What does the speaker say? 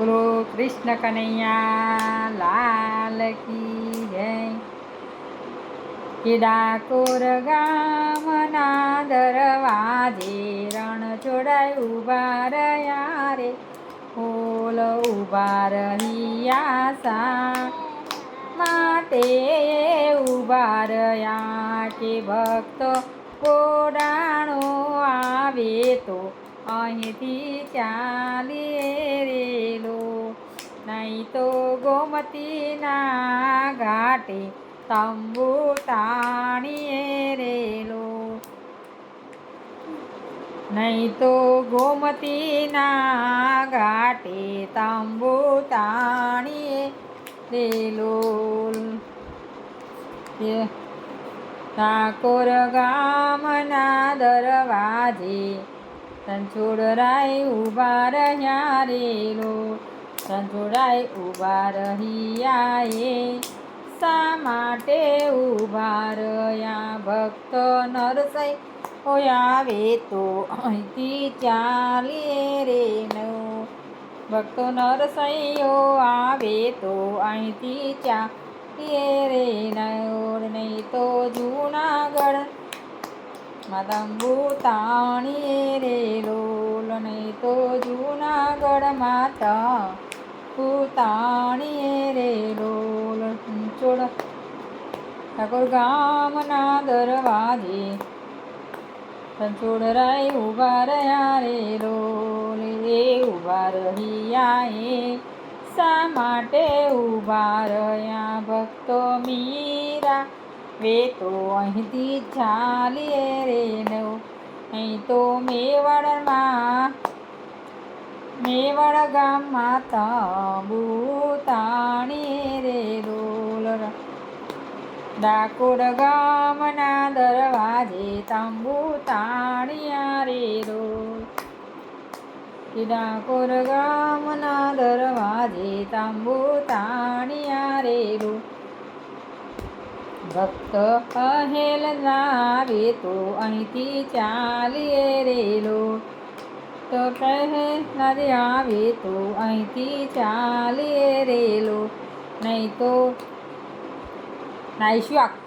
બોલો, કૃષ્ણ કનૈયા, લાલ કી જય કેડાકોર ગામના દરવાજે રણ જોડાય ઊભા રહ્યા રે. ફૂલ ઊભા રહ્યા સા. માટે ઊભા રહ્યા કે ભક્ત કોડાણો આવે તો અહીંથી ચાલીએ. ગોમતીના ઘાટે તંબુ તાણીએ રેલો. નહીં તો ગોમતીના ઘાટે તંબુ તાણીએ રેલો. ઠાકોર ગામના દરવાજે સંછોડરાય ઊભા રહ્યા રેલો. ઊભા રહ્યા એ શા માટે ઊભા રહ્યા? ભક્ત નરસઈ આવે તો અહીંથી ચાલીએ રે નો ભક્તો નરસૈયો આવે તો અહીંથી ચાલીએ રે નોર નહીં તો જૂનાગઢ તંબુ તાણીએ રે લોલ. નહીં તો જૂનાગઢમાં તંબુ તાણીએ રે ડોલ ચોડ. ઠાકોર ગામના દરવાજે સંચોડરાય ઊભા રહ્યા રે ડોલ. એ ઊભા રહ્યા એ શા માટે ઊભા રહ્યા? ભક્તો મીરા, વે તો અહીંથી ચાલીએ રે નવ અહીં તો મેવાડમાં મેવાડ ગામમાં તંબુ તાણીએ રે રોલ ડાકોર ગામના દરવાજે તાંબુ તાણિયા રે રોલ ડાકોર ગામના દરવાજે તાંબુ તાણિયા રે રોલ ભક્ત પહેલ આવે તો અહીંથી ચાલીએ રેલો તો પહેલાં આવે તો અહીંથી ચાલીએ રેલો. નહીં તો નાઈશું આખું